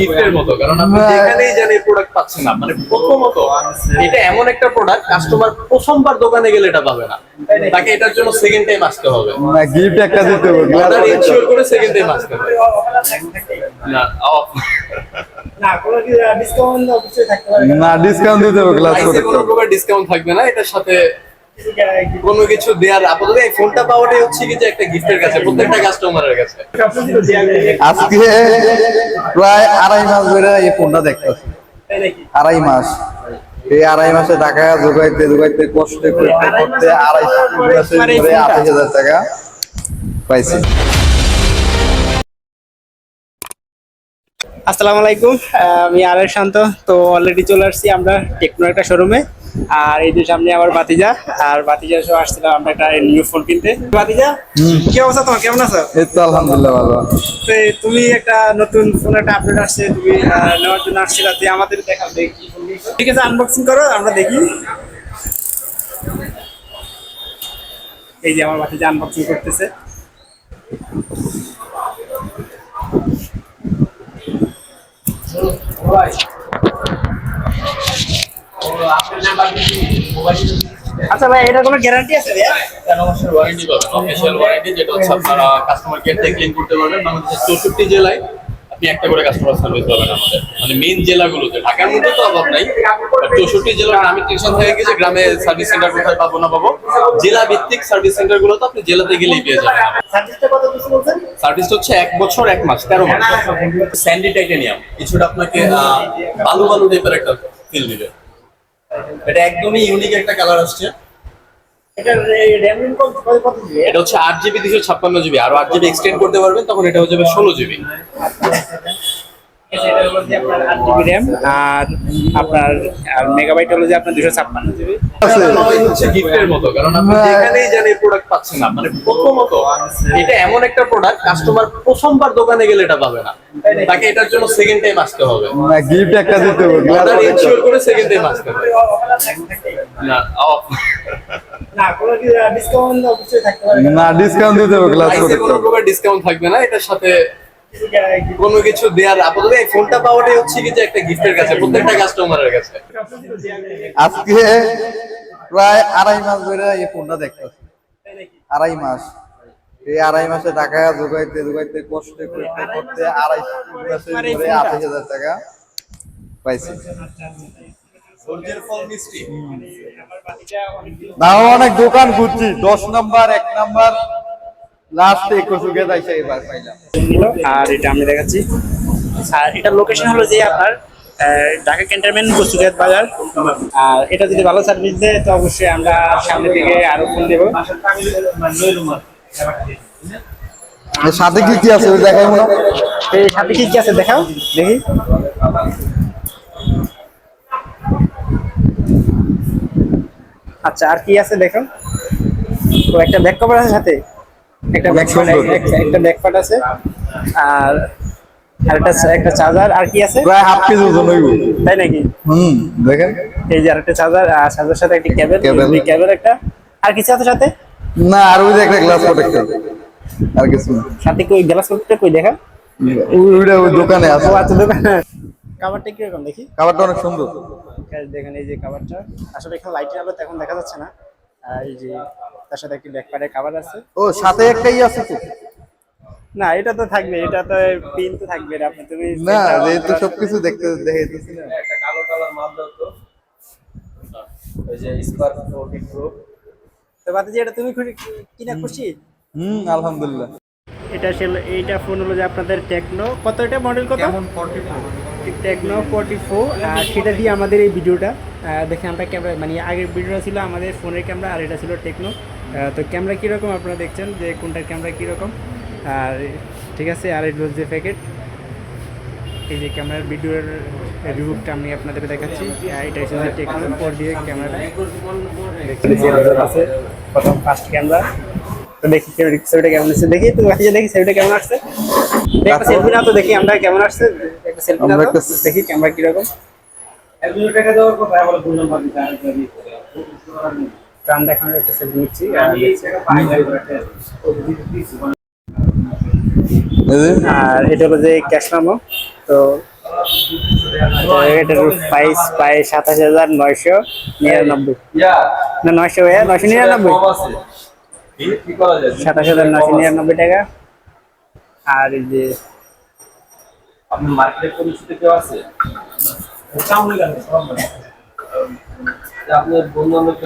গিফটের মতো কারণ আপনি হ্যাঁ। যেখানেই যান এই প্রোডাক্ট পাচ্ছেন না। মানে প্রথমত এটা এমন একটা প্রোডাক্ট কাস্টমার প্রথমবার দোকানে গেলে এটা পাবে না। তাকে এটার জন্য সেকেন্ড টাইম আসতে হবে। না গিফট একটা দিতে হবে অর্ডার ইনশিওর করে সেকেন্ড টাইম আসতে হবে। না off। না কোনো ডিসকাউন্ট অবশ্যই থাকতে পারে। না ডিসকাউন্ট দিতে হবে গ্লাস প্রাইসে কোনো প্রকার ডিসকাউন্ট থাকবে না এটার সাথে কোনো কিছু দেওয়ার আপাতত এই ফোনটা পাওয়াটাই হচ্ছে কি যে একটা গিফটের কাছে প্রত্যেকটা কাস্টমারের কাছে। আজকে প্রায় আড়াই মাস ধরে এই ফোনটা দেখতেছি। আড়াই মাস। এই আড়াই মাসে টাকা জোগাইতে জোগাইতে কষ্ট করতে করতে আড়াই মাসে ধরে আঠাশ হাজার টাকা পাইছি। আসসালামু আলাইকুম আহ, আমি আরের শান্ত। তো অলরেডি চলে আসছি আমরা টেকনো একটা শোরুমে আর এই যে সামনে আমার বাতিজা আর বাতিজা সহ আসছিলাম আমরা একটা নিউ ফোন কিনতে। বাতিজা কি অবস্থা তোমার? কেমন আছো? এই তো আলহামদুলিল্লাহ ভালো। তো তুমি একটা নতুন ফোন একটা আপডেট আসছে তুমি নেওয়ার জন্য আসছিলা তুই আমাদের দেখা দেখি। ঠিক আছে আনবক্সিং করো আমরা দেখি। এই যে আমার বাতিজা আনবক্সিং করতেছে। আচ্ছা ভাই এটার কোনো গ্যারান্টি আছে অবশ্যই ওয়ারেন্টি পাবেন অফিসিয়াল ওয়ারেন্টি যেটা হচ্ছে আপনারা কাস্টমার কেয়ার থেকে ক্লেম করতে পারবেন। বাংলাদেশের চৌষট্টি জেলায় আপনি একটা করে কাস্টমার সার্ভিস পাবেন আমাদের। মানে মেইন জেলাগুলোতে। ঢাকার মধ্যে তো অভাব নাই চৌষট্টি জেলার টেনশন গ্রামে সার্ভিস সেন্টার কোথায় পাবো না পাবো? জেলা ভিত্তিক সার্ভিস সেন্টারগুলো তো আপনি জেলাতে গেলেই পেয়ে যাবেন সার্ভিসটা হচ্ছে এক বছর এক মাস তেরো মাস। স্যান্ডি টাইটেনিয়াম কিছুটা আপনাকে বালু বালু টাইপের একটা ফিল দিবে। এটা একদমই ইউনিক একটা কালার আসছে। র্যাম কত এটা হচ্ছে আট জিবি দুশো ছাপ্পান্ন জিবি আরও আট জিবি এক্সটেন্ড করতে পারবেন তখন এটা হয়ে যাবে ষোলো জিবি এটা হলো যে আপনার আট জিবি র্যাম আর আপনার আর মেগাবাইট হলো যে আপনার দুশো ছাপ্পান্ন জিবি গিফটের মতো কারণ আপনি হ্যাঁ। যেখানেই যান প্রোডাক্ট পাচ্ছেন না। মানে প্রথমত এটা এমন একটা প্রোডাক্ট কাস্টমার প্রথমবার দোকানে গেলে এটা পাবে না। তাকে এটার জন্য সেকেন্ড টাইম আসতে হবে। না গিফট একটা দিতে হবে অর্ডার ইনশিওর করে সেকেন্ড টাইম আসতে হবে। না না ডিসকাউন্ট অবশ্যই থাকতে পারে। না ডিসকাউন্ট দিতে হবে ডিসকাউন্ট থাকবে না এটার সাথে কোনো কিছু দেওয়ার আপাতত এই ফোনটা পাওয়াটাই হচ্ছে কি যে একটা গিফটের কাছে প্রত্যেকটা কাস্টমারের কাছে। আজকে প্রায় আড়াই মাস ধরে এই ফোনটা দেখতেছি। আড়াই মাস। এই আড়াই মাসে টাকা জোগাইতে জোগাইতে কষ্ট করতে করতে আড়াই মাসে ধরে আঠাশ হাজার টাকা পাইছি। নাও অনেক দোকান ঘুরছি। দশ নাম্বার এক নাম্বার লাস্ট একুশ গেছে আইসা এবার পাইলাম। আর এটা আমি দেখাচ্ছি। আর এটার লোকেশন হলো যে আপনার ঢাকা ক্যান্টনমেন্ট বসুঘাট বাজার। আর এটা যদি ভালো সার্ভিস দেয় তো অবশ্যই আমরা সামনে থেকে আরও ফোন দেবো। সাথে কি কি আছে? দেখাই মনে এই সাথে কি কি আছে দেখাও দেখি। আচ্ছা আর কি আছে দেখো? একটা ব্যাক কভার আছে সাথে? একটা। একটা ব্যাক আছে আর আর একটা চার্জার আর কি আছে? প্রায় হাফ কেজি ওজন হইব। তাই নাকি? হুম দেখেন। এই যে আরেকটা চার্জার আর চার্জার সাথে একটা কেবল। কেবল একটা। আর কিছু আছে সাথে? না আর ওই যে একটা গ্লাস প্রোটেক্টর আর কিছু না। সাথে কই গ্লাস প্রোটেক্টর কই দেখা ওইটা ওই দোকানে আছে। আচ্ছা দোকানে। কাভারটা কীরকম দেখি? খাবারটা অনেক সুন্দর। দেখেন এই যে কাভারটা আসলে এখানে লাইটের আলো এখন দেখা যাচ্ছে না। এই যে তার সাথে একটি কাভার আছে। ও সাথে একটাই আছে তো? না এটা তো থাকবে এটা তো পিন তো থাকবে না আপনি তুমি না যেহেতু সবকিছু দেখতে দেখাইতেছি না। তো। বাদে যে এটা তুমি খুশি কিনা খুশি? হুম আলহামদুলিল্লাহ। এটা আসলে এইটা ফোন হলো যে আপনাদের টেকনো কত এটা মডেল কত? টেকনো ফোর্টি ফোর আর সেটা দিয়ে আমাদের এই ভিডিওটা আহ, দেখে আমরা ক্যামেরা মানে আগের ভিডিওটা ছিল আমাদের ফোনের ক্যামেরা আর এটা ছিল টেকনো তো ক্যামেরা কীরকম আপনারা দেখছেন? যে কোনটার ক্যামেরা কীরকম? আর ঠিক আছে আর এটা হচ্ছে প্যাকেট এই যে ক্যামেরার ভিডিওর রিভিউটা আমি আপনাদের দেখাচ্ছি। এটা হচ্ছে টেকনো ফোর দিয়ে ক্যামেরা। দেখছেন? যে আমাদের আছে প্রথম ফার্স্ট ক্যামেরা তো দেখি ছবিটা কেমন আসছে। দেখি তো বাকি দেখি ছবিটা কেমন আসছে? একটা সেলফি না তো দেখি আমরা কেমন আসছে। একটা সেলফি না আমরা তো? দেখি ক্যামেরা কীরকম। তো আমরা এখন একটা সেলফি নিচ্ছি আর দেখছি। এই যে, আর এটা হলো যে ক্যাশ নামো তো তো এটার প্রাইস প্রায় সাতাশ হাজার নয়শো নিরানব্বই। না নয়শো নিরানব্বই। কি করা যায়? সাতাশ হাজার নয়শো নিরানব্বই টাকা। আর এই যে আপনি কেউ আছে? বন্ধু বান্ধব